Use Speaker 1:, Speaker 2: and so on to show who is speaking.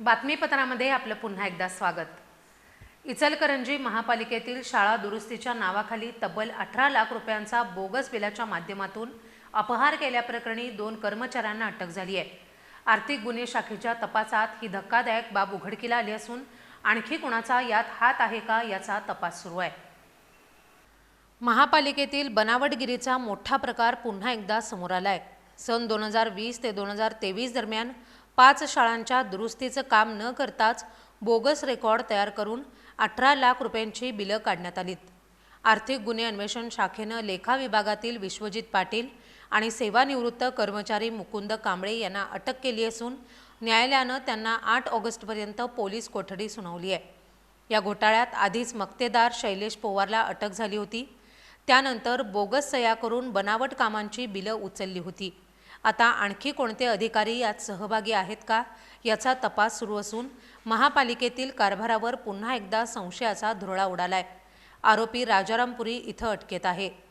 Speaker 1: बातमीपत्रामध्ये आपलं पुन्हा एकदा स्वागत. इचलकरंजी महापालिकेतील शाळा दुरुस्तीच्या नावाखाली तब्बल अठरा लाख रुपयांचा बोगस बिलाच्या माध्यमातून अपहार केल्याप्रकरणी दोन कर्मचाऱ्यांना अटक झाली आहे. आर्थिक गुन्हे शाखेच्या तपासात ही धक्कादायक बाब उघडकीला आली असून आणखी कुणाचा यात हात आहे का याचा तपास सुरू आहे. महापालिकेतील बनावटगिरीचा मोठा प्रकार पुन्हा एकदा समोर आला आहे सन दोन हजार वीस ते दोन हजार तेवीस दरम्यान पाच शाळांच्या दुरुस्तीचं काम न करताच बोगस रेकॉर्ड तयार करून अठरा लाख रुपयांची बिलं काढण्यात आलीत. आर्थिक गुन्हे अन्वेषण शाखेनं लेखा विभागातील विश्वजित पाटील आणि सेवानिवृत्त कर्मचारी मुकुंद कांबळे यांना अटक केली असून न्यायालयानं त्यांना आठ ऑगस्टपर्यंत पोलीस कोठडी सुनावली आहे. या घोटाळ्यात आधीच मक्तेदार शैलेश पोवारला अटक झाली होती. त्यानंतर बोगस सह्या करून बनावट कामांची बिलं उचलली होती. आता आणखी कोणते अधिकारी यात सहभागी आहेत का याचा तपास सुरू असून महापालिकेतील कारभारावर पुन्हा एकदा संशयाचा धुरळा उडालाय. आरोपी राजारामपुरी इथं अटकेत आहे.